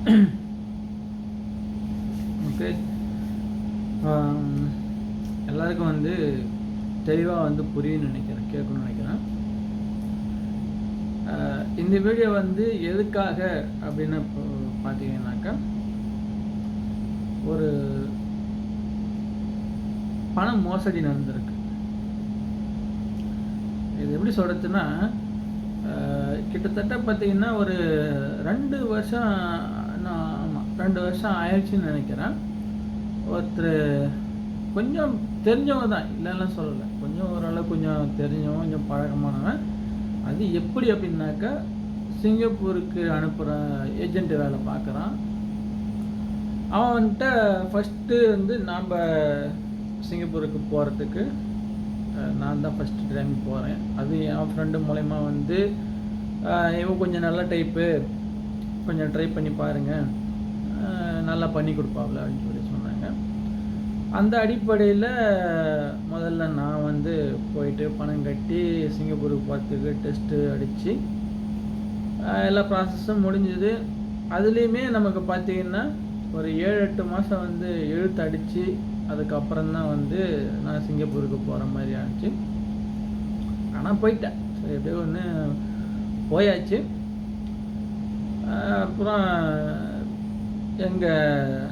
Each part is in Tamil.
ஓகே um, எல்லாருக்கும் வந்து தெளிவாக வந்து புரியும்னு நினைக்கிறேன் கேட்கணும்னு நினைக்கிறேன். ஆஹ் இந்த வீடியோ வந்து எதுக்காக அப்படின்னு பார்த்தீங்கன்னாக்கா ஒரு பண மோசடி நடந்திருக்கு. இது எப்படி சொல்கிறதுன்னா கிட்டத்தட்ட பார்த்தீங்கன்னா ஒரு ரெண்டு வருஷம் ரெண்டு வருஷம் ஆயிடுச்சுன்னு நினைக்கிறேன். ஒருத்தர் கொஞ்சம் தெரிஞ்சவங்க தான் இல்லைன்னா சொல்லலை. கொஞ்சம் ஓரளவு கொஞ்சம் தெரிஞ்சவன் கொஞ்சம் பழக்கமானவன். அது எப்படி அப்படின்னாக்கா சிங்கப்பூருக்கு அனுப்புகிற ஏஜென்ட் வேலை பார்க்குறான். அவன் வந்துட்டு ஃபஸ்ட்டு வந்து நாம் சிங்கப்பூருக்கு போகிறதுக்கு நான் தான் ஃபஸ்ட்டு டைம் போகிறேன் அது என் ஃப்ரெண்டு மூலயமா வந்து இவன் கொஞ்சம் நல்ல டைப்பு கொஞ்சம் ட்ரை பண்ணி பாருங்கள் நல்லா பண்ணி கொடுப்பாப்ல அப்படின்னு சொல்லி சொன்னாங்க. அந்த அடிப்படையில் முதல்ல நான் வந்து போயிட்டு பணம் கட்டி சிங்கப்பூருக்கு போகிறதுக்கு டெஸ்ட்டு அடித்து எல்லா ப்ராசஸும் முடிஞ்சுது. அதுலேயுமே நமக்கு பார்த்தீங்கன்னா ஒரு ஏழு எட்டு மாதம் வந்து எழுத்து அடித்து அதுக்கப்புறம் தான் வந்து நான் சிங்கப்பூருக்கு போகிற மாதிரி ஆச்சு. ஆனால் போயிட்டேன். சரி எப்படியோ ஒன்று போயாச்சு. அப்புறம் எங்கள்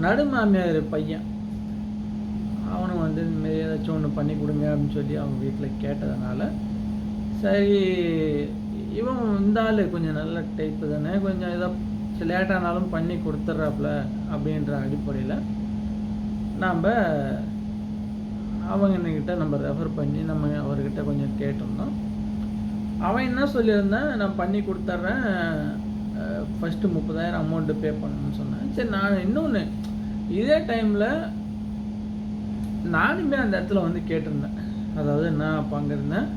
நடுமாமியார் பையன் அவனும் வந்து இந்தமாரி ஏதாச்சும் ஒன்று பண்ணி கொடுங்க அப்படின்னு சொல்லி அவங்க வீட்டில் கேட்டதுனால சரி இவன் இந்த ஆள் கொஞ்சம் நல்ல டைப்பு தானே கொஞ்சம் ஏதோ லேட்டானாலும் பண்ணி கொடுத்துட்றாப்புல அப்படின்ற அடிப்படையில் நாம் அவங்கக்கிட்ட நம்ம ரெஃபர் பண்ணி நம்ம அவர்கிட்ட கொஞ்சம் கேட்டிருந்தோம் அவன் என்ன சொல்லியிருந்தான் நான் பண்ணி கொடுத்துட்றேன் ஃபஸ்ட்டு முப்பதாயிரம் அமௌண்ட்டு பே பண்ணணும்னு சொன்னேன். சரி நான் இன்னொன்று இதே டைமில் நானுமே அந்த இடத்துல வந்து கேட்டிருந்தேன். அதாவது நான் அப்போ அங்கே இருந்தேன்.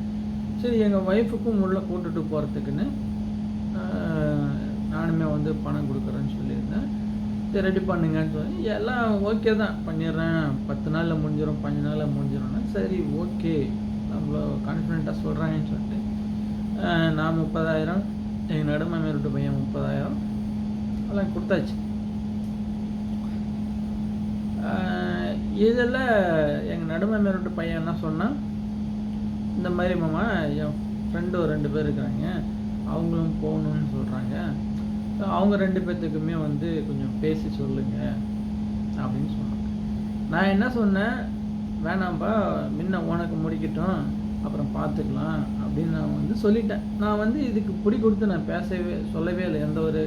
சரி எங்கள் ஒய்ஃபுக்கும் உள்ளே கூட்டுட்டு போகிறதுக்குன்னு நானுமே வந்து பணம் கொடுக்குறேன்னு சொல்லியிருந்தேன். சரி ரெடி பண்ணுங்கன்னு சொல்லி எல்லாம் ஓகே தான். பண்ணிடுறேன். பத்து நாளில் முடிஞ்சிடும் பஞ்சு நாளில் முடிஞ்சிடும்னா சரி ஓகே நம்மள கான்ஃபிடெண்ட்டாக சொல்கிறாங்கன்னு சொல்லிட்டு நான் முப்பதாயிரம் எங்கள் நடுமை வீட்டு பையன் முப்பதாயிரம். எல்லாம் கொடுத்தாச்சு. இதில் எங்கள் நடுமை வீட்டு பையன் என்ன சொன்னான்? இந்த மாதிரி மாமா என் ஃப்ரெண்டு ஒரு ரெண்டு பேர் இருக்கிறாங்க. அவங்களும் போகணும்னு சொல்கிறாங்க அவங்க ரெண்டு பேர்த்துக்குமே வந்து கொஞ்சம் பேசி சொல்லுங்க அப்படின்னு சொன்னாங்க நான் என்ன சொன்னேன்? வேணாம்ப்பா முன்ன உனக்கு முடிக்கட்டும். அப்புறம் பார்த்துக்கலாம். அப்படின்னு நான் வந்து சொல்லிட்டேன். நான் வந்து இதுக்கு பிடி கொடுத்து நான் பேசவே சொல்லவே இல்லை. எந்த ஒரு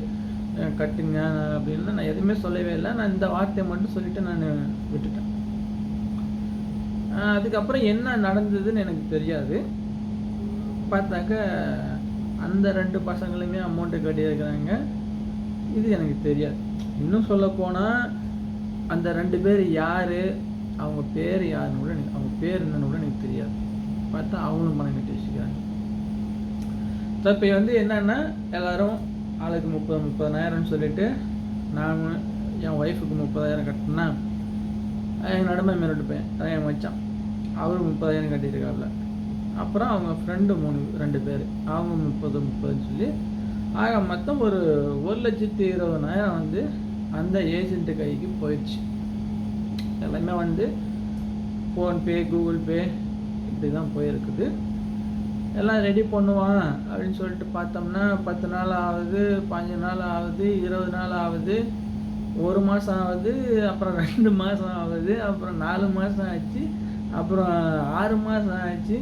கட்டுங்க அப்படின்னு நான் எதுவுமே சொல்லவே இல்லை. நான் இந்த வார்த்தையை மட்டும் சொல்லிட்டு நான் விட்டுட்டேன். அதுக்கப்புறம் என்ன நடந்ததுன்னு எனக்கு தெரியாது. பார்த்தாக்க அந்த ரெண்டு பசங்களுமே அமௌண்ட்டு கட்டியிருக்கிறாங்க. இது எனக்கு தெரியாது. இன்னும் சொல்லப்போனால் அந்த ரெண்டு பேர் யார்? அவங்க பேர் யாருன்னு கூட எனக்கு அவங்க பேர் என்னன்னு கூட எனக்கு தெரியாது. பார்த்தா அவங்களும் பணம் கட்டி ஸோ இப்போ வந்து என்னென்னா எல்லோரும் ஆளுக்கு முப்பது முப்பதனாயிரம்னு சொல்லிட்டு நான் என் ஒய்ஃபுக்கு முப்பதாயிரம் கட்டினா என் நடுமை மிரட்டு பையன் அதான் என் மச்சான். அவரும் முப்பதாயிரம் கட்டியிருக்காப்புல அப்புறம் அவங்க ஃப்ரெண்டு மூணு ரெண்டு பேர். அவங்க முப்பது முப்பதுன்னு சொல்லி ஆக மொத்தம் ஒரு ஒரு லட்சத்தி இருபதனாயிரம் வந்து அந்த ஏஜென்ட்டு கைக்கு போயிடுச்சு. எல்லாமே வந்து ஃபோன்பே கூகுள் பே இப்படி தான் போயிருக்குது. எல்லாம் ரெடி பண்ணுவான் அப்படின்னு சொல்லிட்டு பார்த்தோம்னா பத்து நாள் ஆகுது பாஞ்சு நாள் ஆகுது இருபது நாள் ஆகுது ஒரு மாதம் ஆகுது அப்புறம் ரெண்டு மாதம் ஆகுது அப்புறம் நாலு மாதம் ஆச்சு அப்புறம் ஆறு மாதம் ஆச்சு.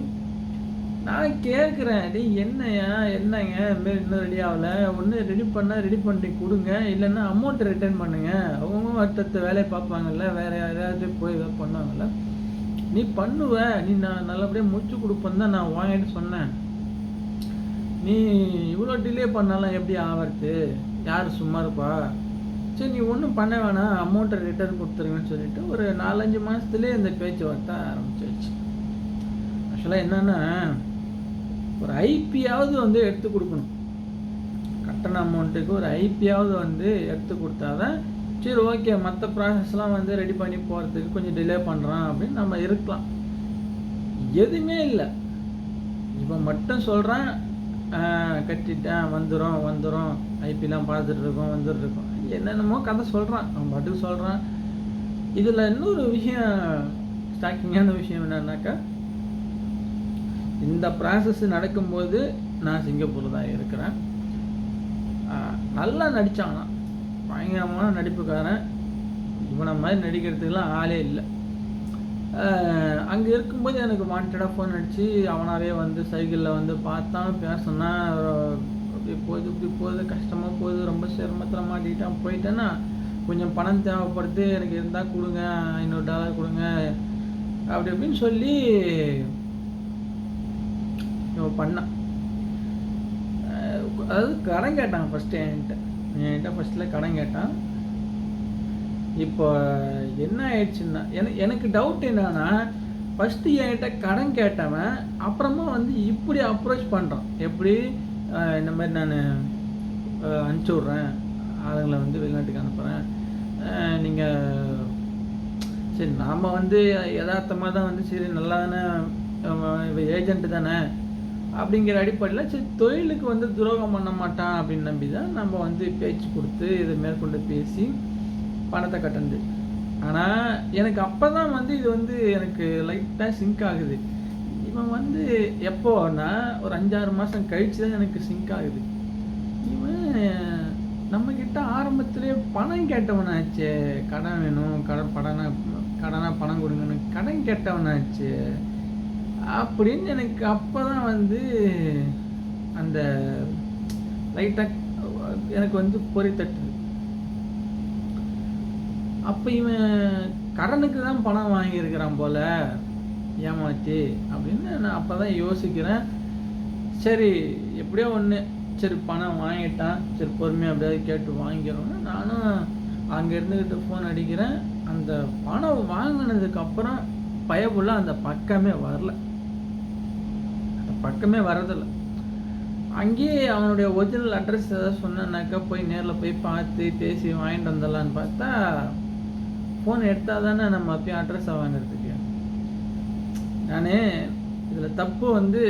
நான் கேட்குறேன் டேய் என்னையா என்னங்க? இதுமாரி இன்னும் ரெடி ஆகல. ஒன்று ரெடி பண்ணால் ரெடி பண்ணிட்டு கொடுங்க. இல்லைன்னா அமௌண்ட் ரிட்டர்ன் பண்ணுங்கள் அவங்க அடுத்தடுத்த வேலையை பார்ப்பாங்கல்ல வேறு யாராவது போய் ஏதாவது நீ பண்ணுவ. நீ நான் நல்லபடியாக முடிச்சு கொடுப்பேன்னு தான் நான் வாங்கிட்டு சொன்னேன். நீ இவ்வளோ டிலே பண்ணாலாம் எப்படி ஆவறது? யார் சும்மா இருப்பா? சரி நீ ஒன்றும் பண்ண வேணாம். அமௌண்ட்டை ரிட்டர்ன் கொடுத்துருங்கன்னு சொல்லிட்டு ஒரு நாலஞ்சு மாதத்துலேயே இந்த பேச்சுவார்த்தை ஆரம்பிச்சிருச்சு. ஆக்சுவலாக என்னென்னா ஒரு ஐபியாவது வந்து எடுத்து கொடுக்கணும். கட்டண அமௌண்ட்டுக்கு ஒரு ஐபியாவது வந்து எடுத்து கொடுத்தாதான் சரி ஓகே மற்ற ப்ராசஸ்லாம் வந்து ரெடி பண்ணி போகிறதுக்கு கொஞ்சம் டிலே பண்ணுறான் அப்படின்னு நம்ம இருக்கலாம். எதுவுமே இல்லை. இவன் மட்டும் சொல்கிறான் கட்டிட்டேன் வந்துடும் வந்துடும் ஐபிலாம் பார்த்துட்டு இருக்கோம் வந்துட்டு இருக்கோம். என்னென்னமோ கதை சொல்கிறான் அவன் பாட்டுக்கு சொல்கிறான் இதில் இன்னொரு விஷயம் ஸ்டாக்கிங்கான விஷயம் என்னன்னாக்கா இந்த ப்ராசஸ் நடக்கும்போது நான் சிங்கப்பூர் தான் இருக்கிறேன். நல்லா நடித்தானா பயங்கரமான நடிப்புக்காரன். இவனை மாதிரி நடிக்கிறதுக்கெலாம் ஆளே இல்லை. அங்கே இருக்கும்போது எனக்கு வாண்டடாக ஃபோன் அடித்து அவனாவே வந்து சைக்கிளில் வந்து பார்த்தான் பேசினான் அப்படி போகுது இப்படி போகுது கஷ்டமாக போகுது ரொம்ப சிரமத்தில் மாட்டிக்கிட்டான். போயிட்டேன்னா கொஞ்சம் பணம் தேவைப்படுது எனக்கு இருந்தால் கொடுங்க ஐநூறு டாலர் கொடுங்க அப்படி அப்படின்னு சொல்லி இவன் பண்ணான். அதாவது கடன் கேட்டான் ஃபஸ்ட்டு என்கிட்ட. என்கிட்ட ஃபஸ்ட்டில் கடன் கேட்டான். இப்போ என்ன ஆயிடுச்சுன்னா எனக்கு எனக்கு டவுட் என்னன்னா ஃபஸ்ட்டு என்கிட்ட கடன் கேட்டவன் அப்புறமா வந்து இப்படி அப்ரோச் பண்ணுறான் எப்படி? இந்த மாதிரி நான் அனுப்பிச்சி விட்றேன். ஆளுங்களை வந்து வெளிநாட்டுக்கு அனுப்புகிறேன் நீங்கள் சரி நாம் வந்து யதார்த்தமாக தான் வந்து சரி நல்லா தானே ஏஜென்ட்டு தானே அப்படிங்கிற அடிப்படையில் சரி தொழிலுக்கு வந்து துரோகம் பண்ண மாட்டான் அப்படின்னு நம்பி தான் நம்ம வந்து பேச்சு கொடுத்து இதை மேற்கொண்டு பேசி பணத்தை கட்டுந்து ஆனால் எனக்கு அப்போ தான் வந்து இது வந்து எனக்கு லைட்டாக சிங்க் ஆகுது. இவன் வந்து எப்போனா ஒரு அஞ்சாறு மாதம் கழிச்சு தான் எனக்கு சிங்க் ஆகுது. இவன் நம்மக்கிட்ட ஆரம்பத்துலேயே பணம் கேட்டவனாச்சே. கடன் வேணும் கடன் படனா கடனாக பணம் கொடுங்கன்னு கடன் கேட்டவனாச்சே. அப்படின்னு எனக்கு அப்போ தான் வந்து அந்த லைட்டாக எனக்கு வந்து பொறி தட்டுது. அப்போ இவன் கடனுக்கு தான் பணம் வாங்கியிருக்கிறான் போல ஏமாற்றி அப்படின்னு நான் அப்போ தான் யோசிக்கிறேன். சரி எப்படியோ ஒன்று சரி பணம் வாங்கிட்டான். சரி பொறுமையாக அப்படியாவது கேட்டு வாங்கிக்கிறோன்னு நானும் அங்கே இருந்துக்கிட்டு ஃபோன் அடிக்கிறேன். அந்த பணம் வாங்கினதுக்கப்புறம் பயப்புள்ள அந்த பக்கமே வரல. பக்கமே வரதில்லை அங்கேயே அவனுடைய ஒரிஜினல் அட்ரஸ் ஏதாவது சொன்னாக்கா போய் நேரில் போய் பார்த்து பேசி வாங்கிட்டு வந்துடலான்னு பார்த்தா ஃபோன் எடுத்தால் தானே நம்ம அப்பயும் அட்ரஸை வாங்குறதுக்கு. நான் இதில் தப்பு வந்து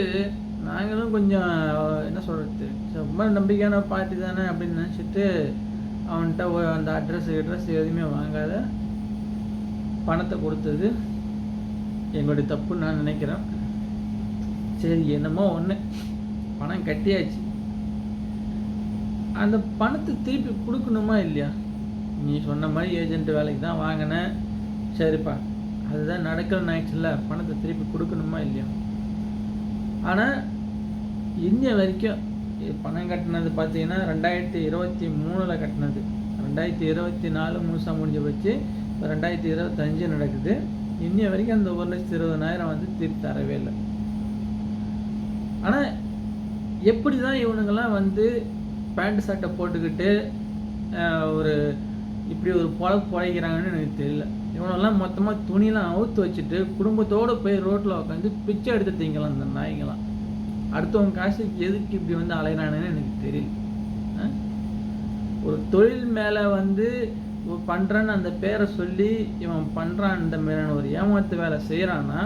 நாங்களும் கொஞ்சம் என்ன சொல்கிறது ரொம்ப நம்பிக்கையான பார்ட்டி தானே அப்படின்னு நினச்சிட்டு அவன்கிட்ட அந்த அட்ரஸ் அட்ரஸ் எதுவுமே வாங்காத பணத்தை கொடுத்தது. எங்களுடைய தப்புன்னு நான் நினைக்கிறேன். சரி என்னமோ ஒன்று பணம் கட்டியாச்சு. அந்த பணத்தை திருப்பி கொடுக்கணுமா இல்லையா? நீ சொன்ன மாதிரி ஏஜென்ட் வேலைக்கு தான் வாங்கினேன் சரிப்பா அதுதான் நடக்கலன்னு ஆயிடுச்சுல பணத்தை திருப்பி கொடுக்கணுமா இல்லையா? ஆனால் இன்ன வரைக்கும் பணம் கட்டினது பார்த்தீங்கன்னா ரெண்டாயிரத்தி இருபத்தி மூணில் கட்டினது. ரெண்டாயிரத்தி இருபத்தி நாலு முழுசாக முடிஞ்சு வச்சு இப்போ ரெண்டாயிரத்தி இருபத்தஞ்சு நடக்குது. இன்னைய வரைக்கும் அந்த ஒரு லட்சத்தி இருபதனாயிரம் வந்து திருப்பி தரவே இல்லை. ஆனால் எப்படி தான் இவனுங்கெல்லாம் வந்து பேண்ட் சட்டை போட்டுக்கிட்டு ஒரு இப்படி ஒரு பொழப்பு புழைக்கிறாங்கன்னு எனக்கு தெரியல. இவனெல்லாம் மொத்தமாக துணிலாம் அவுத்து வச்சுட்டு குடும்பத்தோடு போய் ரோட்டில் உட்காந்து பிச்சை எடுத்து திங்கலாம் இந்த நாய்ங்களாம் அடுத்தவங்க காசுக்கு எதுக்கு இப்படி வந்து அலைகிறானுன்னு எனக்கு தெரியல. ஒரு தொழில் மேலே வந்து பண்ணுறேன்னு அந்த பேரை சொல்லி இவன் பண்ணுறான் இந்த மாதிரியான ஒரு ஏமாத்து வேலை செய்கிறான்னா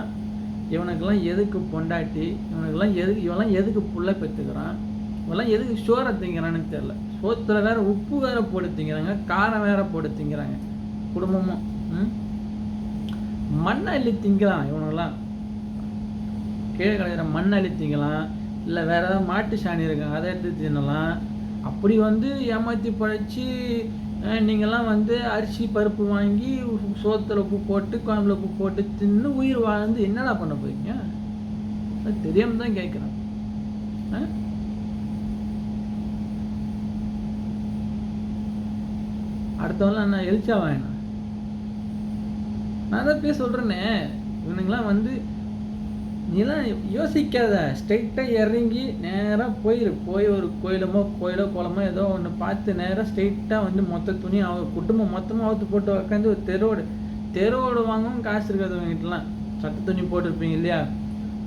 இவனுக்கெல்லாம் எதுக்கு பொண்டாட்டி? இவனுக்கெல்லாம் எதுக்கு இவெல்லாம் எதுக்கு புள்ள பெற்றுக்கிறான் இவெல்லாம் எதுக்கு சோறை திங்கிறான்னு தெரில சோத்துல வேற உப்பு வேற போட்டு திங்கிறாங்க காரம் வேற போட்டு திங்கிறாங்க. குடும்பமும் ம்? மண்ணை அள்ளி திங்கலாம் இவனுங்கெல்லாம் கீழே கிடைக்கிற மண் அள்ளி திங்கலாம். இல்லை வேற ஏதாவது மாட்டு சாணி இருக்கும் அதை எடுத்து தின்னலாம். அப்படி வந்து ஏமாற்றி பழைச்சி நீங்கள்லாம் வந்து அரிசி பருப்பு வாங்கி சோத்தில் சோத்துல உப்பு போட்டு குழம்புல உப்பு போட்டு தின்னு உயிர் வாழ்ந்து என்னடா பண்ண போறீங்க? அது தெரியாம தான் கேட்குறேன் அடுத்தவங்களாம் என்ன எழுச்சா வேணாம் நான் தான் பேச சொல்கிறேனே இவனுங்களாம் வந்து நீலாம் யோசிக்காத. ஸ்ட்ரைட்டாக இறங்கி நேராக போயிரு. போய் ஒரு கோயிலமோ கோயிலோ குளமோ ஏதோ ஒன்று பார்த்து நேராக ஸ்ட்ரைட்டாக வந்து மொத்த துணி அவங்க குடும்பம் மொத்தமாக அவுத்து போட்டு உட்காந்து ஒரு தெருவோடு. தெருவோடு வாங்கவும் காசு இருக்காது அவங்ககிட்டலாம். சட்ட துணி போட்டிருப்பீங்க இல்லையா?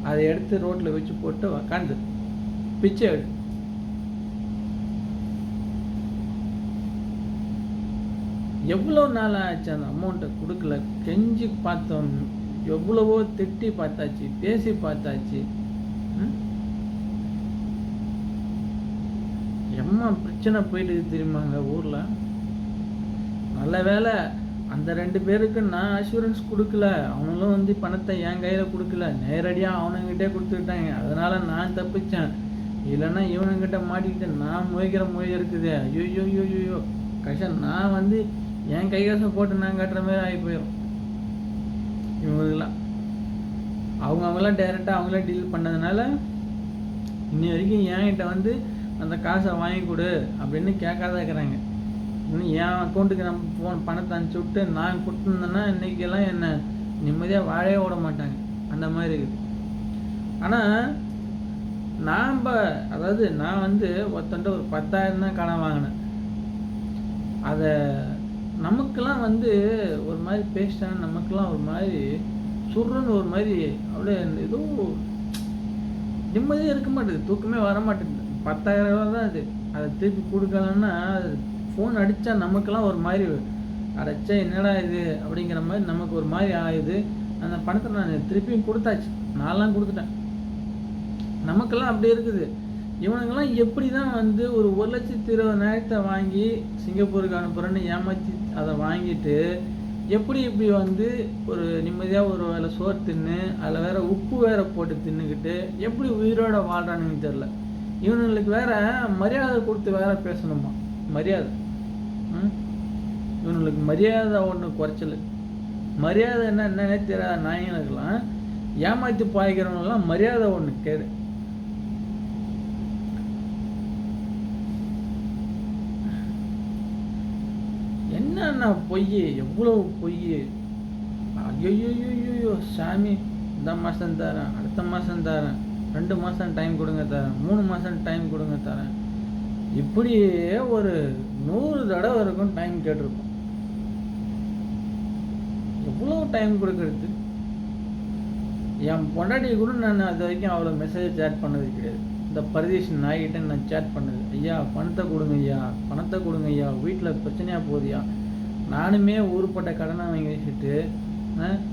அதை எடுத்து ரோட்டில் வச்சு போட்டு உக்காந்து. பிச்சை எடு. எவ்வளோ நாள் ஆச்சு அந்த அமௌண்ட்டை கொடுக்கல? கெஞ்சி பார்த்தோம். எவ்வளவோ திட்டி பார்த்தாச்சு பேசி பார்த்தாச்சு. எம்மா பிரச்சனை போயிட்டு இருக்கு தெரியுமாங்க ஊரில்? நல்ல வேலை அந்த ரெண்டு பேருக்கு நான் அஷூரன்ஸ் கொடுக்கல. அவனுங்களும் வந்து பணத்தை என் கையில் கொடுக்கல. நேரடியாக அவனுங்கிட்டே கொடுத்துக்கிட்டாங்க அதனால நான் தப்பிச்சேன். இல்லைன்னா இவனுங்கிட்ட மாட்டிக்கிட்டு நான் முயக்கிற மொழி இருக்குது. ஐயோ ஐயோ ஐயோ கஷன் நான் வந்து என் கைகாசை போட்டு நான் கட்டுற மாதிரி ஆகி போயிடும் இவங்களுக்கெல்லாம் அவங்க அவங்களாம் டேரெக்டாக அவங்களே டீல் பண்ணதுனால இன்னி வரைக்கும் என்கிட்ட வந்து அந்த காசை வாங்கி கொடு அப்படின்னு கேட்காத இருக்கிறாங்க. இன்னும் என் அக்கௌண்ட்டுக்கு நம்ம ஃபோன் பணத்தை அனுப்பிச்சி விட்டு நான் கொடுத்துருந்தேன்னா இன்றைக்கெல்லாம் என்னை நிம்மதியாக வாழவே விட மாட்டாங்க. அந்த மாதிரி இருக்குது ஆனால் நாம் அதாவது நான் வந்து ஒருத்தன்ட்ட ஒரு பத்தாயிரம் தான் கடன் வாங்கினேன். அதை நமக்கெல்லாம் வந்து ஒரு மாதிரி பேசினா நமக்கெல்லாம் ஒரு மாதிரி சுருன்னு ஒரு மாதிரி அப்படியே ஏதோ நிம்மதியாக இருக்க மாட்டேது தூக்கமே வர மாட்டேங்குது. பத்தாயிரம் ரூபா தான் அது. அதை திருப்பி கொடுக்கலன்னா ஃபோன் அடித்தா நமக்கெல்லாம் ஒரு மாதிரி அடைச்சா என்னடா இது அப்படிங்கிற மாதிரி நமக்கு ஒரு மாதிரி ஆகுது அந்த பணத்தை நான் திருப்பியும் கொடுத்தாச்சு. நான்லாம் கொடுத்துட்டேன். நமக்கெல்லாம் அப்படி இருக்குது. இவனுங்கெல்லாம் எப்படி தான் வந்து ஒரு ஒரு லட்சத்தி இருபதாயிரத்தை வாங்கி சிங்கப்பூருக்கு அனுப்புகிறேன்னு ஏமாற்றி அதை வாங்கிட்டு எப்படி இப்படி வந்து ஒரு நிம்மதியாக ஒரு வேலை சோறு தின்னு அதில் வேற உப்பு வேற போட்டு தின்னுக்கிட்டு எப்படி உயிரோட வாழ்கிறானுன்னு தெரில இவனுங்களுக்கு வேற மரியாதை கொடுத்து வேற பேசணுமா? மரியாதை. ம்? இவனுங்களுக்கு மரியாதை ஒன்று குறைச்சல். மரியாதை என்ன என்னன்னே தெரியாத நாயங்களுக்கெல்லாம் ஏமாற்றி பாய்க்கிறவங்களாம் மரியாதை ஒன்று கேடு. என்னென்ன பொய் எவ்வளோ பொய் ஐயோ சாமி. இந்த மாதம் தரேன் அடுத்த மாதம் தரேன். ரெண்டு மாதம் டைம் கொடுங்க தரேன். மூணு மாதம் டைம் கொடுங்க தரேன். இப்படியே ஒரு நூறு தடவை வரைக்கும் டைம் கேட்டிருக்கோம். எவ்வளோ டைம் கொடுக்கறது? என் பொண்டாட்டி கூட நான் அது வரைக்கும் அவ்வளோ மெசேஜ் சேட் பண்ணது கிடையாது. இந்த பரதேஷ் நாய்கிட்ட நான் சேட் பண்ணது. ஐயா பணத்தை கொடுங்க ஐயா பணத்தை கொடுங்க ஐயா. வீட்டில் பிரச்சனையாக போகுதுயா நானுமே ஊருப்பட்ட கடனை வாங்கி வச்சுட்டு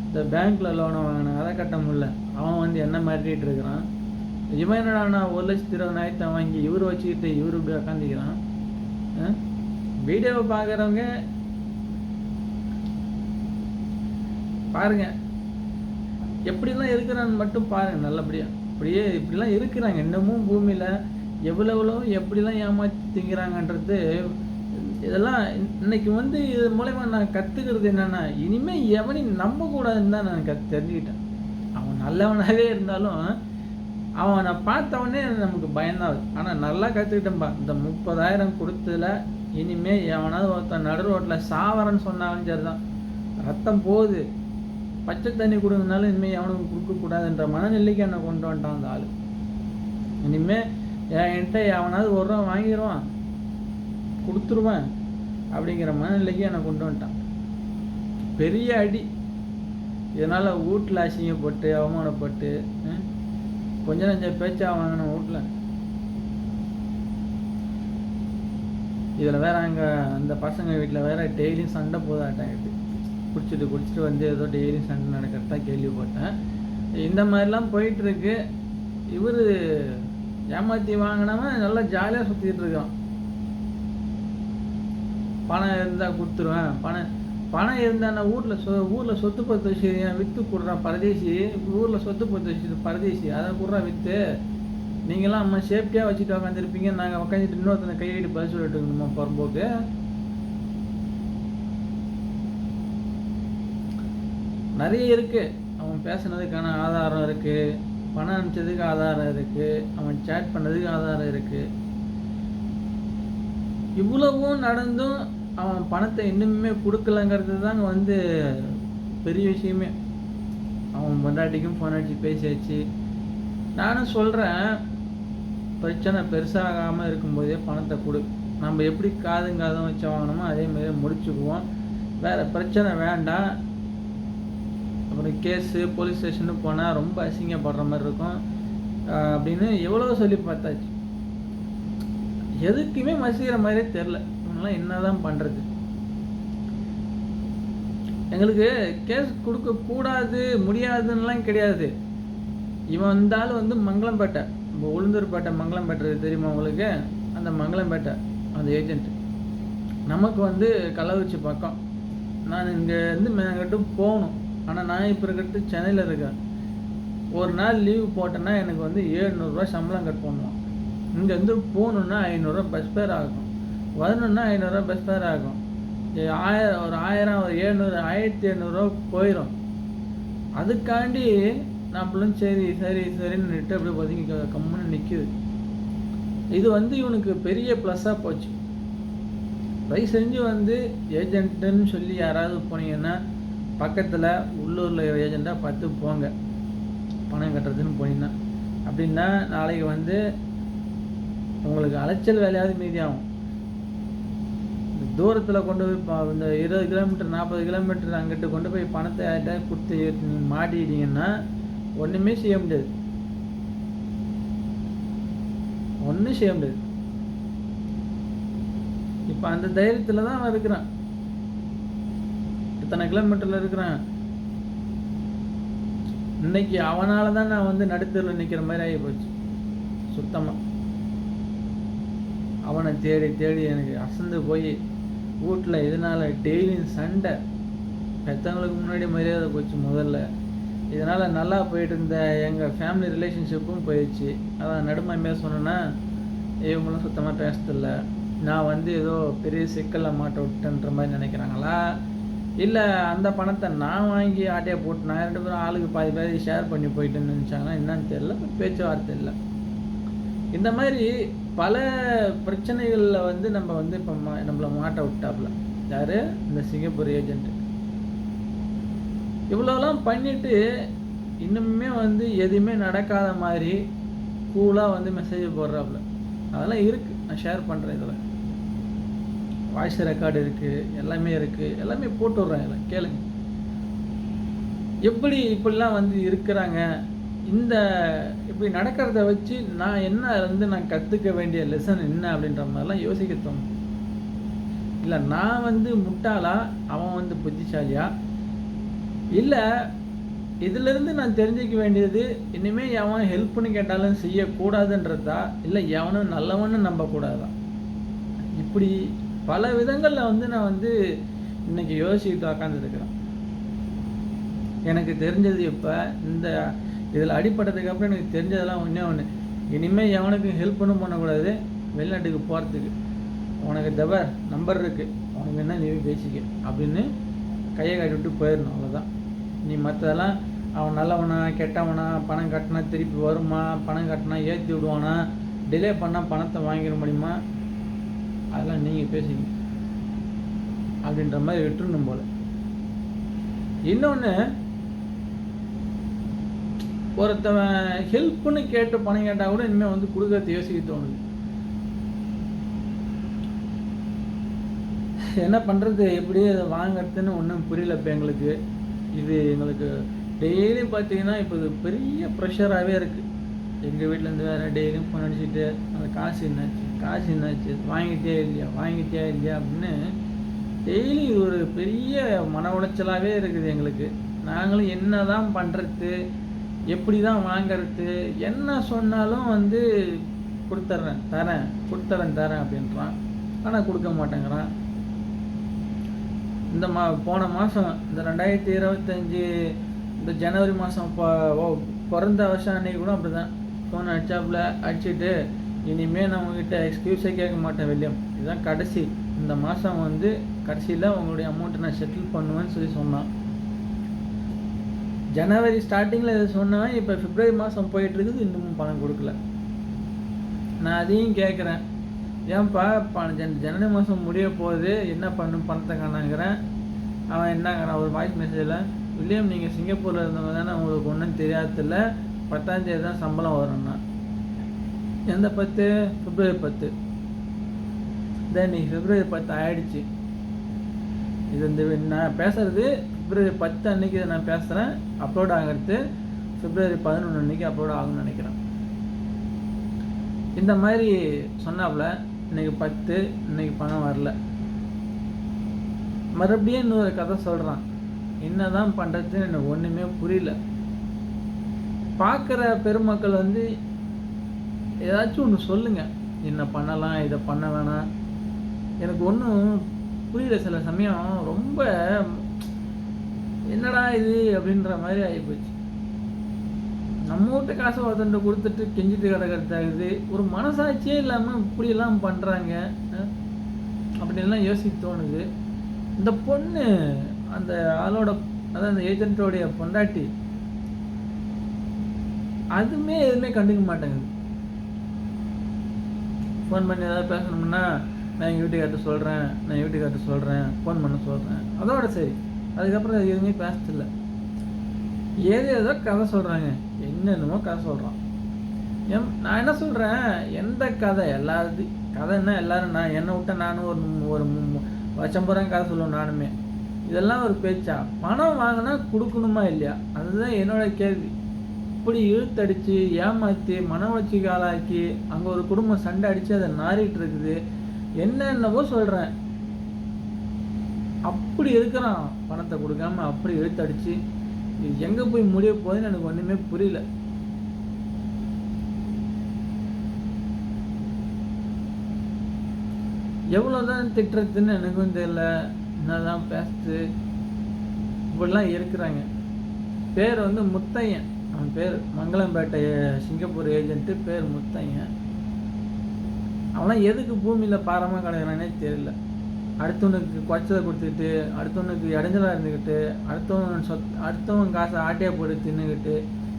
இந்த பேங்க்கில் லோனை வாங்கினேன். அதை கட்ட முடியல. அவன் வந்து என்ன மாட்டிகிட்டு இருக்கிறான்? இவன் என்னடா நான் ஒரு லட்சத்தி இருபதாயிரத்தை வாங்கி இவர் வச்சுக்கிட்டு இவர் இப்படி உக்காந்துக்கிறான் வீடியோவை பார்க்குறவங்க பாருங்க. எப்படிலாம் இருக்கிறான்னு மட்டும் பாருங்க நல்லபடியாக அப்படியே இப்படிலாம் இருக்கிறாங்க. இன்னமும் பூமியில் எவ்வளோ எவ்வளோ எப்படிலாம் ஏமாற்றி திங்கிறாங்கன்றது இதெல்லாம் இன்- இன்னைக்கு வந்து இது மூலயமா நான் கற்றுக்கிறது என்னென்னா இனிமேல் எவனையும் நம்பக்கூடாதுன்னு தான் நான் கற்று தெரிஞ்சுக்கிட்டேன். அவன் நல்லவனாகவே இருந்தாலும் அவனை பார்த்தவொடனே நமக்கு பயந்தான் ஆனால் நல்லா கற்றுக்கிட்டேன்பா இந்த முப்பதாயிரம் கொடுத்ததில் இனிமேல் எவனாவது ஒருத்தன் நடு ரோட்டில் சாவரன்னு சொன்னாலும் சரிதான். ரத்தம் போகுது. பச்சை தண்ணி கொடுங்கனாலும் இனிமேல் எவனுக்கு கொடுக்கக்கூடாதுன்ற மனநிலைக்கு என்னை கொண்டு வந்துட்டான் அந்த ஆள். இனிமேல் என்கிட்ட எவனாவது ஒரு ரூபா வாங்கிடுவான். கொடுத்துருவேன் அப்படிங்கிற மனநிலைக்கு என்னை கொண்டு வந்துட்டான். பெரிய அடி. இதனால் வீட்டில் அசிங்கப்பட்டு அவமானப்பட்டு கொஞ்சம் கொஞ்ச நஞ்ச பேச்சா வாங்கினேன் வீட்டில் இதில் வேற அங்கே அந்த பசங்க வீட்டில் வேற டெய்லியும் சண்டை போதாட்டாங்க குடிச்சிட்டு குடிச்சிட்டு வந்து ஏதோ டெய்லியும் சண்டை நடக்கிறதா கேள்விப்பட்டேன். இந்த மாதிரிலாம் போயிட்டுருக்கு இவர் ஏமாற்றி வாங்கினவன் நல்லா ஜாலியாக சுற்றிட்டு இருக்கான். பணம் இருந்தால் கொடுத்துருவேன். பணம் பணம் இருந்தான்னா ஊரில் சொ ஊரில் சொத்து பத்து வச்சு விற்று கொடுறான் பரதேசி. ஊரில் சொத்து பத்து வச்சு பரதேசி. அதை கொடுறான் விற்று நீங்களாம் அம்மா சேஃப்டியாக வச்சுட்டு உக்காந்துருப்பீங்க. நாங்கள் உட்காந்துட்டு இன்னொருத்தனை கையிட்டு பதில் சொல்லிட்டு இருக்கணுமா புறம்போக்கு? நிறைய இருக்கு. அவன் பேசுனதுக்கான ஆதாரம் இருக்கு. பணம் அனுப்பிச்சதுக்கு ஆதாரம் இருக்கு. அவன் சேட் பண்ணதுக்கு ஆதாரம் இருக்கு. இவ்வளவும் நடந்தும் அவன் பணத்தை இன்னுமே கொடுக்கலங்கிறது தாங்க வந்து பெரிய விஷயமே. அவன் பொண்டாட்டிக்கும் ஃபோன் அடிச்சு பேசியாச்சு. நானும் சொல்கிறேன் பிரச்சனை பெருசாகாமல் இருக்கும்போதே பணத்தை கொடு. நம்ம எப்படி காதும் காதும் வச்சு வாங்கினோமோ அதேமாதிரி முடிச்சுக்குவோம். வேறு பிரச்சனை வேண்டாம். அப்புறம் கேஸு போலீஸ் ஸ்டேஷனு போனால் ரொம்ப அசிங்கப்படுற மாதிரி இருக்கும். அப்படின்னு எவ்வளோ சொல்லி பார்த்தாச்சு. எதுக்குமே மசிக்கிற மாதிரியே தெரில இவங்கெல்லாம் என்னதான் பண்ணுறது எங்களுக்கு கேஸ் கொடுக்கக்கூடாது முடியாதுன்னெலாம் கிடையாது. இவன் வந்தாலும் வந்து மங்களம்பேட்டை இப்போ உளுந்தூர்பேட்டை மங்களம்பேட்டை தெரியுமா உங்களுக்கு? அந்த மங்களம்பேட்டை அந்த ஏஜென்ட் நமக்கு வந்து கள்ளக்குறிச்சி பக்கம் நான் இங்கேருந்து மேங்கிட்ட போகணும். ஆனால் நான் இப்போ இருக்கிறது சென்னையில் இருக்கேன். ஒரு நாள் லீவ் போட்டேன்னா எனக்கு வந்து ஏழ்நூறுரூவா சம்பளம் கட் பண்ணுவான். இங்கேருந்து போகணுன்னா ஐநூறுரூவா பஸ் பேர் ஆகும். வரணுன்னா ஐநூறுரூவா பஸ் ஃபேர் ஆகும் ஆயிரம் ஒரு ஆயிரம் ஒரு ஏழ்நூறு ஆயிரத்தி எழுநூறுவா போயிடும் அதுக்காண்டி நம்மளும் சரி சரி சரின்னு நிட்டு அப்படியே ஒதுங்கி கம்முன்னு நிற்கிது இது வந்து இவனுக்கு பெரிய ப்ளஸ்ஸாக போச்சு. தயவு செஞ்சு வந்து ஏஜென்ட்டுன்னு சொல்லி யாராவது போனீங்கன்னா பக்கத்தில் உள்ளூரில் ஏஜெண்ட்டாக பார்த்து போங்க. பணம் கட்டுறதுன்னு போனீங்கன்னா. அப்படின்னா நாளைக்கு வந்து உங்களுக்கு அலைச்சல் வேலையாவது மீதியாகும். ஆகும் தூரத்தில் கொண்டு போய் இந்த இருபது கிலோமீட்டர் நாற்பது கிலோமீட்டர் அங்கிட்டு கொண்டு போய் பணத்தை யார்கிட்ட கொடுத்து நீங்கள் மாட்டிக்கிட்டீங்கன்னா ஒன்றுமே செய்ய முடியாது. ஒன்றும் செய்ய முடியாது. இப்போ அந்த தைரியத்தில் தான் அவன் இருக்கிறான். இத்தனை கிலோமீட்டரில் இருக்கிறான். இன்னைக்கு அவனால தான் நான் வந்து நடுத்தரில் நிற்கிற மாதிரி ஆகி போச்சு. சுத்தமாக அவனை தேடி தேடி எனக்கு அசந்து போய் வீட்டில் இதனால் டெய்லியும் சண்டை? பெற்றவங்களுக்கு முன்னாடி மரியாதை போச்சு முதல்ல. இதனால் நல்லா போயிட்டு இருந்த எங்கள் ஃபேமிலி ரிலேஷன்ஷிப்பும் போயிடுச்சு. அதான் நடுமையாக சொன்னேன்னா இவங்களும் சுத்தமாக பேசுறதில்ல. நான் வந்து ஏதோ பெரிய சிக்கலில் மாட்ட விட்டேன்ற மாதிரி நினைக்கிறாங்களா? இல்லை அந்த பணத்தை நான் வாங்கி ஆட்டையை போட்டு நான் ரெண்டு பேரும் ஆளுக்கு பாதி பாதி ஷேர் பண்ணி போயிட்டேன்னு நினச்சாங்கன்னா என்னன்னு தெரியல பேச்சுவார்த்தை இல்லை. இந்த மாதிரி பல பிரச்சனைகளில் வந்து நம்ம வந்து இப்போ மா நம்மளை மாட்ட விட்டாப்புல. யார்? இந்த சிங்கப்பூர் ஏஜென்ட் இவ்வளோலாம் பண்ணிட்டு இன்னுமே வந்து எதுவுமே நடக்காத மாதிரி கூலாக வந்து மெசேஜ் போடுறாப்புல. அதெல்லாம் இருக்குது நான் ஷேர் பண்ணுறேன் இதில். வாய்ஸ் ரெக்கார்டு இருக்குது எல்லாமே இருக்குது எல்லாமே போட்டு விட்றேன் இதில். கேளுங்க. எப்படி இப்படிலாம் வந்து இருக்கிறாங்க? இந்த இப்படி நடக்கிறத வச்சு நான் என்ன வந்து நான் கற்றுக்க வேண்டிய லெசன் என்ன அப்படின்ற மாதிரிலாம் யோசிக்க தோணும். இல்லை நான் வந்து முட்டாளா? அவன் வந்து புத்திசாலியா? இல்லை இதிலிருந்து நான் தெரிஞ்சுக்க வேண்டியது இனிமேல் எவன் ஹெல்ப்னு கேட்டாலும் செய்யக்கூடாதுன்றதா? இல்லை எவனும் நல்லவன்னு நம்பக்கூடாதா? இப்படி பல விதங்களில் வந்து நான் வந்து இன்னைக்கு யோசிச்சுட்டு உக்காந்துருக்கிறேன். எனக்கு தெரிஞ்சது இப்போ இந்த இதில் அடிப்பட்டதுக்கப்புறம் எனக்கு தெரிஞ்சதெல்லாம் ஒன்றே ஒன்று. இனிமேல் எவனுக்கும் ஹெல்ப் ஒன்றும் பண்ணக்கூடாது. வெளிநாட்டுக்கு போகிறதுக்கு உனக்கு தவிர நம்பர் இருக்குது உனக்கு என்ன நீ பேசிக்க. அப்படின்னு கையை காட்டி விட்டு போயிடணும் அவ்வளோதான் நீ மற்றதெல்லாம் அவன் நல்லவனா கெட்டவனா பணம் கட்டினா திருப்பி வருமா பணம் கட்டினா ஏற்றி விடுவானா டிலே பண்ணால் பணத்தை வாங்கிட முடியுமா? அதெல்லாம் நீங்கள் பேசிங்க அப்படின்ற மாதிரி விட்டுருணும் போல். இன்னொன்று ஒருத்தவன் ஹெல்ப்னு கேட்டு பணம் கேட்டால் கூட இனிமேல் வந்து கொடுக்கறது யோசிக்க தோணுது. என்ன பண்ணுறது எப்படி அதை வாங்குறதுன்னு ஒன்றும் புரியல இப்போ எங்களுக்கு. இது எங்களுக்கு டெய்லி பார்த்தீங்கன்னா இப்போ இது பெரிய ப்ரெஷராகவே இருக்குது எங்கள் வீட்டிலேருந்து வேறு டெய்லியும் ஃபோன் அடிச்சுட்டு அந்த காசு என்னாச்சு? காசு என்னாச்சு? வாங்கிட்டே இல்லையா? வாங்கிட்டே இல்லையா? அப்படின்னு டெய்லி இது ஒரு பெரிய மன உளைச்சலாகவே இருக்குது எங்களுக்கு. நாங்களும் என்ன தான் பண்ணுறது எப்படி தான் வாங்குறது என்ன சொன்னாலும் வந்து கொடுத்துட்றேன் தரேன் கொடுத்துறேன் தரேன் அப்படின்றான். ஆனால் கொடுக்க மாட்டேங்கிறான். இந்த மா போன மாதம் இந்த ரெண்டாயிரத்தி இருபத்தஞ்சி இந்த ஜனவரி மாதம் பிறந்த வருஷம் அன்னைக்கு கூட அப்படி தான் ஃபோன் அடிச்சாப்புல அடிச்சுட்டு இனிமேல் நான் உங்ககிட்ட எக்ஸ்கியூஸே கேட்க மாட்டேன் வில்லியம். இதுதான் கடைசி. இந்த மாதம் வந்து கடைசியில் உங்களுடைய அமௌண்ட்டை நான் செட்டில் பண்ணுவேன்னு சொல்லி சொன்னான். ஜனவரி ஸ்டார்டிங்கில் இதை சொன்னவன் இப்போ பிப்ரவரி மாதம் போயிட்டுருக்குது இன்னும் இன்னமும் பணம் கொடுக்கல. நான் அதையும் கேட்குறேன் ஏன்பா பண ஜன ஜனவரி மாதம் முடிய போகுது என்ன பண்ணும் பணத்தை காணாங்கிறேன். அவன் என்ன ஒரு வாய்ஸ் மெசேஜில் வில்லியம் நீங்கள் சிங்கப்பூரில் இருந்தவங்க தானே உங்களுக்கு ஒன்றும் தெரியாதில்ல? பத்தாந்தேதி தான் சம்பளம் வரும்னா. எந்த பத்து? பிப்ரவரி பத்து. தென் இன்னைக்கு பிப்ரவரி பத்து ஆயிடுச்சு. இது இந்த நான் பேசுறது பிப்ரவரி பத்து அன்னைக்கு நான் பேசுகிறேன் அப்லோட் ஆகிறது பிப்ரவரி பதினொன்று அன்னைக்கு அப்லோட் ஆகும்னு நினைக்கிறேன். இந்த மாதிரி சொன்னாப்புல இன்னைக்கு பத்து இன்னைக்கு பணம் வரல. மறுபடியும் இன்னொரு கதை சொல்கிறான் என்னதான் பண்ணுறதுன்னு எனக்கு ஒன்றுமே புரியல. பார்க்குற பெருமக்கள் வந்து ஏதாச்சும் ஒன்று சொல்லுங்கள் என்ன பண்ணலாம் இதை பண்ண வேணாம். எனக்கு ஒன்றும் புரியல சில சமயம். ரொம்ப என்னடா இது அப்படின்ற மாதிரி ஆகிப்போச்சு நம்ம வீட்டு காசை ஒருத்தன்ட்ட கொடுத்துட்டு கெஞ்சிட்டு கிடக்கிறதாகுது ஒரு மனசாட்சியே இல்லாமல் இப்படியெல்லாம் பண்ணுறாங்க அப்படின்லாம் யோசிக்க தோணுது. இந்த பொண்ணு அந்த ஆளோட அதான் அந்த ஏஜென்ட்டோடைய பொண்டாட்டி அதுவுமே எதுவுமே கண்டுக்க மாட்டேங்குது. ஃபோன் பண்ணி ஏதாவது பேசணும்னா நான் எங்கள் வீட்டுக்கார்ட்ட சொல்கிறேன் நான் எங்கள் வீட்டுக்கார்ட்ட சொல்கிறேன் ஃபோன் பண்ண சொல்கிறேன் அதோட சரி. அதுக்கப்புறம் அது எதுவுமே பேசதில்ல ஏதோ ஏதோ கதை சொல்கிறாங்க என்னென்னமோ கதை சொல்கிறான் எம் நான் என்ன சொல்கிறேன் எந்த கதை? எல்லாது கதைன்னா எல்லாரும் நான் என்னை விட்ட நானும் ஒரு ஒரு மு- வருஷம் கதை சொல்லுவேன் நானுமே. இதெல்லாம் ஒரு பேச்சா? பணம் வாங்கினா கொடுக்கணுமா இல்லையா? அதுதான் என்னோடய கேள்வி. இப்படி இழுத்தடிச்சு ஏமாற்றி மன வச்சு காலாக்கி அங்கே ஒரு குடும்பம் சண்டை அடித்து அதை நாரிட்டு இருக்குது. என்னென்னவோ சொல்கிறேன் அப்படி இருக்கிறான் பணத்தை கொடுக்காம அப்படி இழுத்தடிச்சு இது எங்கே போய் முடிய போகுதுன்னு எனக்கு ஒன்றுமே புரியல. எவ்வளோதான் திட்டுறதுன்னு எனக்கும் தெரியல. என்னதான் பேசுது? இப்படிலாம் இருக்கிறாங்க. பேர் வந்து முத்தையன். அவன் பேர் மங்களம்பேட்டை சிங்கப்பூர் ஏஜென்ட்டு பேர் முத்தையன். அவன்லாம் எதுக்கு பூமியில் பாரமாக கிடக்கிறானே தெரியல. அடுத்தவனுக்கு குறைச்சதை கொடுத்துக்கிட்டு அடுத்தவனுக்கு இடைஞ்சலாக இருந்துக்கிட்டு அடுத்தவன் சொத் அடுத்தவன் காசை ஆட்டையாக போட்டு தின்னுக்கிட்டு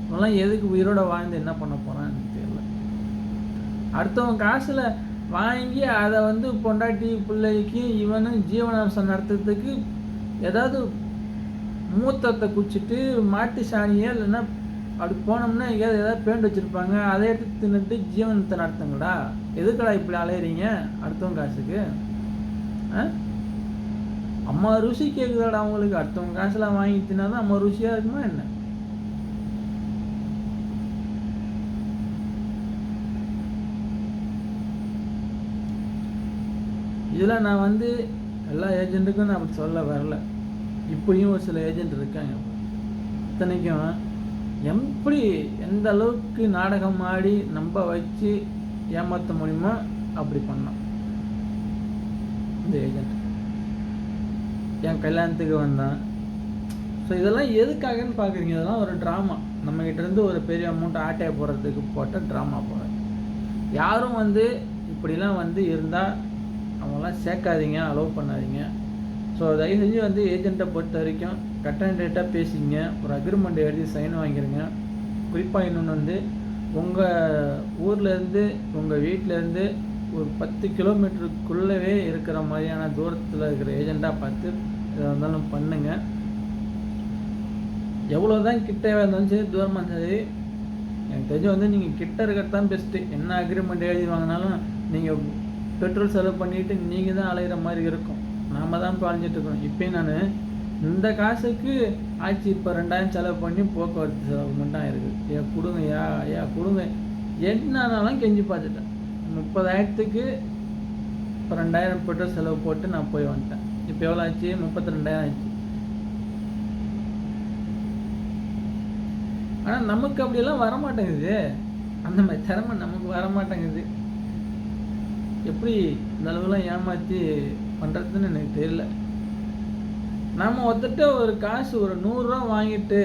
இவெல்லாம் எதுக்கு உயிரோட வாழ்ந்து என்ன பண்ண போகிறான்னு எனக்கு தெரியல. அடுத்தவன் காசில் வாங்கி அதை வந்து பொண்டாட்டி பிள்ளைக்கு இவனும் ஜீவனாம்சம் நடத்துறதுக்கு ஏதாவது மூத்தத்தை குச்சிட்டு மாட்டு சாணியை இல்லைன்னா அப்படி போனோம்னா எங்கேயாவது ஏதாவது பேண்ட் வச்சுருப்பாங்க அதை எடுத்து தின்னுட்டு ஜீவனத்தை நடத்துங்கடா. எதுக்குடா இப்படி அலையிறீங்க அடுத்தவங்க காசுக்கு? அம்மா ருசி கேட்குதாடா அவங்களுக்கு அடுத்தவங்க காசுலாம் வாங்கி தின்னாதான் அம்மா ருசியாக இருக்குமா என்ன? இதில் நான் வந்து எல்லா ஏஜென்ட்டுக்கும் நான் அப்படி சொல்ல வரல. இப்படியும் ஒரு சில ஏஜென்ட் இருக்காங்க. இத்தனைக்கும் எப்படி எந்த அளவுக்கு நாடகம் ஆடி நம்ப வச்சு ஏமாற்ற முடியுமோ அப்படி பண்ணோம் இந்த ஏஜென்ட் என் கல்யாணத்துக்கு வந்தான். ஸோ இதெல்லாம் எதுக்காகன்னு பார்க்குறீங்க? இதெல்லாம் ஒரு ட்ராமா நம்மகிட்ட இருந்து ஒரு பெரிய அமௌண்ட் ஆட்டையை போடுறதுக்கு போட்ட ட்ராமா போகிறேன் யாரும் வந்து இப்படிலாம் வந்து இருந்தால் அவங்களாம் சேர்க்காதீங்க அலோவ் பண்ணாதீங்க. ஸோ தயவு செஞ்சு வந்து ஏஜென்ட்டை பொறுத்த வரைக்கும் கட் டேட்டாக பேசிங்க ஒரு அக்ரிமெண்ட் எழுதி சைன் வாங்கிருங்க. குறிப்பாக இன்னொன்று வந்து உங்கள் ஊர்லேருந்து உங்கள் வீட்டிலேருந்து ஒரு பத்து கிலோமீட்டருக்குள்ளவே இருக்கிற மாதிரியான தூரத்தில் இருக்கிற ஏஜெண்ட்டாக பார்த்து எதாக இருந்தாலும் பண்ணுங்கள் எவ்வளோ தான் கிட்டே இருந்தாலும் சரி தூரமாக இருந்தாலும் சரி எனக்கு தெரிஞ்சு வந்து நீங்கள் கிட்ட இருக்கிறது தான் பெஸ்ட்டு என்ன அக்ரிமெண்ட் எழுதி வாங்கினாலும் நீங்கள் பெட்ரோல் செலவு பண்ணிட்டு நீங்கள் தான் அலையிற மாதிரி இருக்கும். நாம் தான் இப்போ இருக்கோம். இப்போயும் நான் இந்த காசுக்கு ஆச்சு இப்போ ரெண்டாயிரம் செலவு பண்ணி போக்குவரத்து செலவு மட்டும் இருக்குது ஏ கொடுங்க ஏ ஐயா கொடுங்க. என்னன்னாலும் கெஞ்சி பார்த்துட்டேன். முப்பதாயிரத்துக்கு இப்போ ரெண்டாயிரம் பெட்ரோல் செலவு போட்டு நான் போய் வந்துட்டேன். இப்போ எவ்வளோ ஆச்சு? முப்பத்தி ரெண்டாயிரம் ஆச்சு. ஆனால் நமக்கு அப்படியெல்லாம் வர மாட்டேங்குது அந்த மாதிரி திறமை நமக்கு வர மாட்டேங்குது எப்படி இந்த அளவுலாம் ஏமாற்றி பண்ணுறதுன்னு எனக்கு தெரியல. நாம் ஒருத்தட்ட ஒரு காசு ஒரு நூறுரூவா வாங்கிட்டு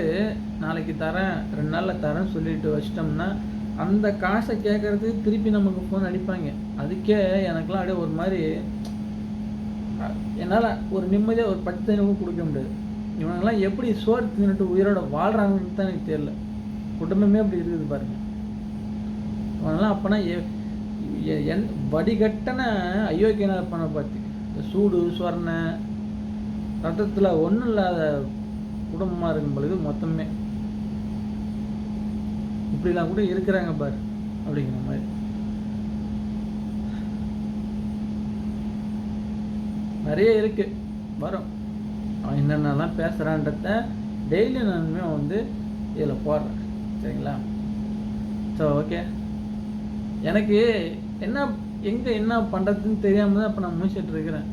நாளைக்கு தரேன் ரெண்டு நாளில் தரேன்னு சொல்லிட்டு வச்சிட்டோம்னா அந்த காசை கேட்கறதுக்கு திருப்பி நமக்கு ஃபோன் அடிப்பாங்க. அதுக்கே எனக்குலாம் அப்படியே ஒரு மாதிரி என்னால் ஒரு நிம்மதியாக ஒரு பத்து தண்ணி கொடுக்க முடியாது. இவங்கெல்லாம் எப்படி சோறு தின்னுட்டு உயிரோட வாழ்கிறாங்கன்னு தான் எனக்கு தெரியல. குடும்பமே அப்படி இருக்குது பாருங்க. இவங்கெல்லாம் அப்போனா எ- எ- என் வடிகட்டன அயோக்கியனாக இருப்பான பார்த்து. இந்த சூடு சொரண ரத்தத்தில் ஒன்றும் இல்லாத குடும்பமாக இருக்கும் பொழுது மொத்தமே. இப்படிலாம் கூட இருக்கிறாங்க பாரு அப்படிங்கிற மாதிரி. நிறைய இருக்கு. வரும். அவன் என்னென்னலாம் பேசுகிறான்றத டெய்லி நானுமே வந்து இதில் போடுறேன். சரிங்களா? ஸோ ஓகே எனக்கு என்ன எங்கே என்ன பண்ணுறதுன்னு தெரியாமல் தான் இப்போ நான் முடிச்சுட்டு இருக்கிறேன்.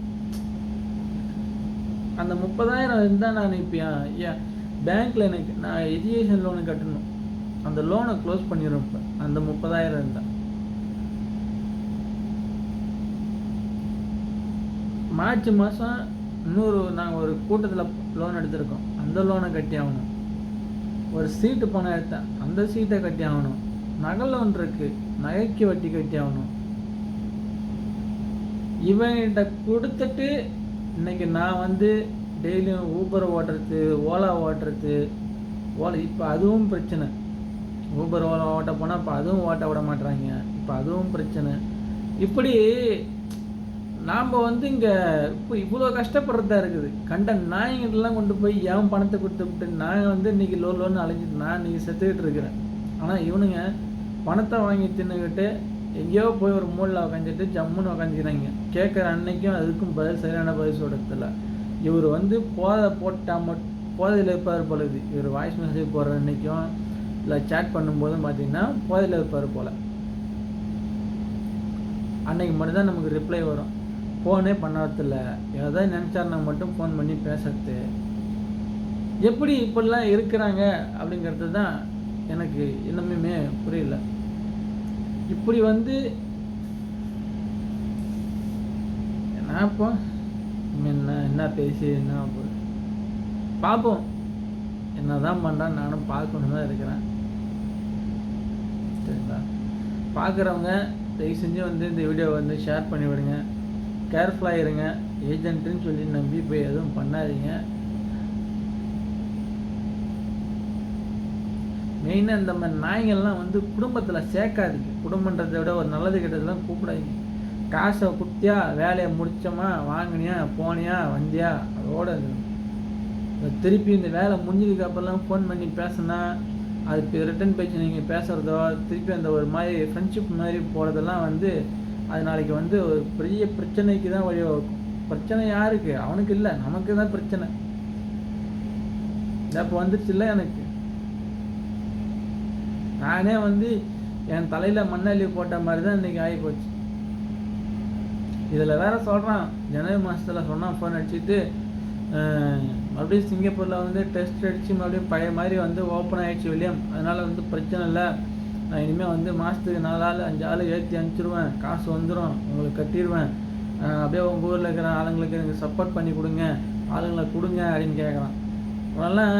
அந்த முப்பதாயிரம் இருந்தால் நான் இப்போ பேங்க்கில் எனக்கு நான் எஜுகேஷன் லோனு கட்டணும். அந்த லோனை க்ளோஸ் பண்ணிடும் இப்போ அந்த முப்பதாயிரம் இருந்தால் மார்ச் மாதம் இன்னொரு நாங்கள் ஒரு கூட்டத்தில் லோன் எடுத்திருக்கோம். அந்த லோனை கட்டி ஆகணும். ஒரு சீட்டு பணம் எடுத்தேன் அந்த சீட்டை கட்டி ஆகணும். நகை லோன் இருக்குது நகைக்கு வட்டி கட்டி ஆகணும். இவங்கிட்ட கொடுத்துட்டு இன்னைக்கு நான் வந்து டெய்லியும் ஊபர் ஓட்டுறது ஓலா ஓட்டுறது ஓலா இப்போ அதுவும் பிரச்சனை. ஊபர் ஓலா ஓட்ட போனால் இப்போ அதுவும் ஓட்ட விட மாட்டுறாங்க இப்போ அதுவும் பிரச்சனை. இப்படி நாம் வந்து இங்கே இப்போ இவ்வளோ கஷ்டப்படுறதா இருக்குது. கண்ட நாய்கிட்டலாம் கொண்டு போய் ஏன் பணத்தை கொடுத்துவிட்டு நான் வந்து இன்றைக்கி லோ லோன்னு அலைஞ்சிட்டு நான் இன்னைக்கு செத்துக்கிட்டு இருக்கிறேன். ஆனால் இவனுங்க பணத்தை வாங்கி தின்னுக்கிட்டு எங்கேயோ போய் ஒரு மூலில் உக்காந்துட்டு ஜம்முன்னு உக்காந்துக்கிறாங்க. கேட்குற அன்னைக்கும் அதுக்கும் பதில் சரியான பதில் சொல்கிறதில்ல இவர் வந்து போதை போட்டால் மட் போதையில் இருப்பார் பொழுது இவர் வாய்ஸ் மெசேஜ் போடுற அன்னைக்கும் இல்லை சேட் பண்ணும்போதும் பார்த்தீங்கன்னா போதையில் இருப்பார் போல். அன்னைக்கு மட்டும்தான் நமக்கு ரிப்ளை வரும். ஃபோனே பண்ணறதில்ல. ஏதாவது நினச்சாருனா மட்டும் ஃபோன் பண்ணி பேசுறது. எப்படி இப்படிலாம் இருக்கிறாங்க அப்படிங்கிறது தான் எனக்கு இன்னுமே புரியல. இப்படி வந்து நான் இப்போ என்ன என்ன பேசி என்ன பார்ப்போம் என்ன தான் பண்ணுறான் நானும் பார்க்கணும் தான் இருக்கிறேன். சரிங்களா? பார்க்குறவங்க தயவு செஞ்சு வந்து இந்த வீடியோ வந்து ஷேர் பண்ணி விடுங்க. கேர்ஃபுல்லாக இருங்க. ஏஜென்ட்டுன்னு சொல்லி நம்பி போய் எதுவும் பண்ணாதீங்க. மெயினாக இந்த மாதிரி நாய்கள்லாம் வந்து குடும்பத்தில் சேர்க்காதீங்க. குடும்பன்றதை விட ஒரு நல்லது கெட்டதெல்லாம் கூப்பிடாதீங்க. காசை குத்தியா வேலையை முடிச்சோமா வாங்கினியா போனியா வந்தியா அதோட திருப்பி இந்த வேலை முடிஞ்சதுக்கு அப்புறம்லாம் ஃபோன் பண்ணி பேசினா அது ரிட்டன் பேச்சு நீங்கள் பேசுகிறதோ திருப்பி அந்த ஒரு மாதிரி ஃப்ரெண்ட்ஷிப் மாதிரி போகிறதெல்லாம் வந்து அது நாளைக்கு வந்து ஒரு பெரிய பிரச்சனைக்கு தான் வழிவகுக்கும் பிரச்சனை யாருக்கு? அவனுக்கு இல்லை. நமக்கு தான் பிரச்சனை. இப்போ வந்துருச்சுல்ல எனக்கு? நானே வந்து என் தலையில் மண்ணள்ளி போட்ட மாதிரி தான் இன்றைக்கி ஆகிப்போச்சு. இதில் வேற சொல்கிறான் ஜனவரி மாதத்தில் சொன்னான் ஃபோன் அடிச்சுட்டு மறுபடியும் சிங்கப்பூரில் வந்து டெஸ்ட் அடித்து மறுபடியும் பழைய மாதிரி வந்து ஓப்பன் ஆகிடுச்சு வில்லியம். அதனால் வந்து பிரச்சனை இல்லை. நான் இனிமேல் வந்து மாதத்துக்கு நாலு ஆள் அஞ்சு ஆள் ஏற்றி அனுப்பிச்சிடுவேன் காசு வந்துடும் உங்களுக்கு கட்டிடுவேன். அப்படியே உங்கள் ஊரில் இருக்கிற ஆளுங்களுக்கு எனக்கு சப்போர்ட் பண்ணி கொடுங்க. ஆளுங்களை கொடுங்க அப்படின்னு கேட்குறான் அவனெல்லாம்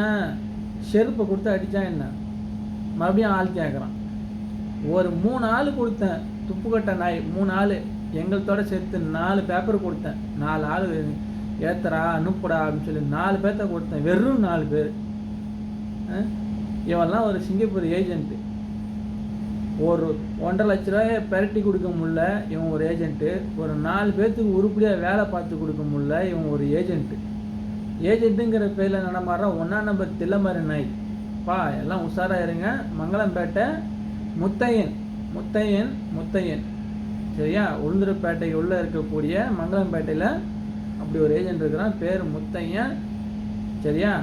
செருப்பை கொடுத்து அடித்தா என்ன? மறுபடியும் ஆள் கேட்குறான் ஒரு மூணு ஆள் கொடுத்தேன். துப்புக்கட்ட நாய் மூணு ஆள். எங்களத்தோட சேர்த்து நாலு பேப்பர் கொடுத்தேன். நாலு ஆள் ஏத்தரா அனுப்புடா அப்படின்னு சொல்லி நாலு பேர்த்த கொடுத்தேன். வெறும் நாலு பேர். இவெல்லாம் ஒரு சிங்கப்பூர் ஏஜென்ட்டு ஒரு ஒன்றரை லட்ச ரூபாயை பெரட்டி கொடுக்க முடியல இவன் ஒரு ஏஜென்ட்டு ஒரு நாலு பேர்த்துக்கு உருப்படியாக வேலை பார்த்து கொடுக்க முடியல இவன் ஒரு ஏஜென்ட்டு ஏஜென்ட்டுங்கிற பேரில் நடமாடுறான் ஒன்றா நம்பர் தில்லமாரி நாய். பா எல்லாம் உஷாராக இருங்க. மங்களம்பேட்டை முத்தையன். முத்தையன் முத்தையன். சரியா? உளுந்தூர்பேட்டை உள்ளே இருக்கக்கூடிய மங்களம்பேட்டையில் அப்படி ஒரு ஏஜென்ட் இருக்கிறான் பேர் முத்தையன். சரியா?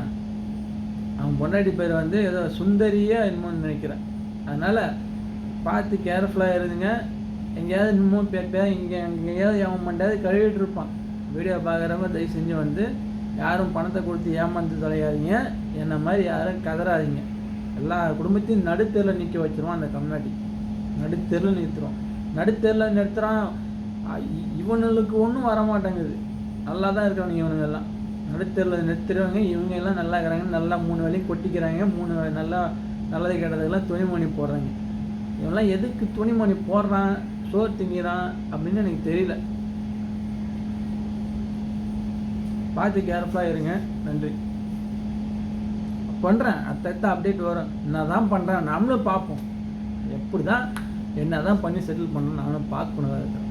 அவன் பொண்டாட்டி பேர் வந்து ஏதோ சுந்தரியா என்னமோன்னு நினைக்கிறேன். அதனால் பார்த்து கேர்ஃபுல்லாக இருந்துங்க எங்கேயாவது இன்னமும் பேப்பே இங்கே எங்கேயாவது அவன் மண்டையாவது கழுவிட்டு இருப்பான். வீடியோ பார்க்குறவங்க தயவு செஞ்சு வந்து யாரும் பணத்தை கொடுத்து ஏமாந்து தொலையாதீங்க. என்ன மாதிரி யாரும் கதறாதீங்க. எல்லா குடும்பத்தையும் நடுத்தெருவில் நிற்க வச்சிருவான் அந்த கம்யூனிட்டி நடுத்தெருவில் நிறுத்துறோம். நடுத்தெருவில் நிறுத்துகிறான் இவனுக்கு இ- ஒன்றும் வர மாட்டேங்குது நல்லா தான் இருக்கானுங்க இவனுங்க எல்லாம் நடுத்தெருவில் நிறுத்துறவங்க இவங்க எல்லாம் நல்லா இருக்கிறாங்க. நல்லா மூணு வேலையும் கொட்டிக்கிறாங்க. மூணு வேலை நல்லா நல்லது கெட்டதுக்கெல்லாம் துணிமணி போடுறாங்க. இவன்லாம் எதுக்கு துணிமணி போடுறான்? சோறு திங்கிறான் அப்படின்னு எனக்கு தெரியல. பார்த்து கேர்ஃபுல்லாக இருங்க. நன்றி. பண்ணுறேன் அத்தத்த அப்டேட் வரும். என்ன தான் பண்ணுறேன் நம்மளும் பார்ப்போம். எப்படி தான் என்ன தான் பண்ணி செட்டில் பண்ணணும் நானும் பார்க்கணும். இருக்கிறேன்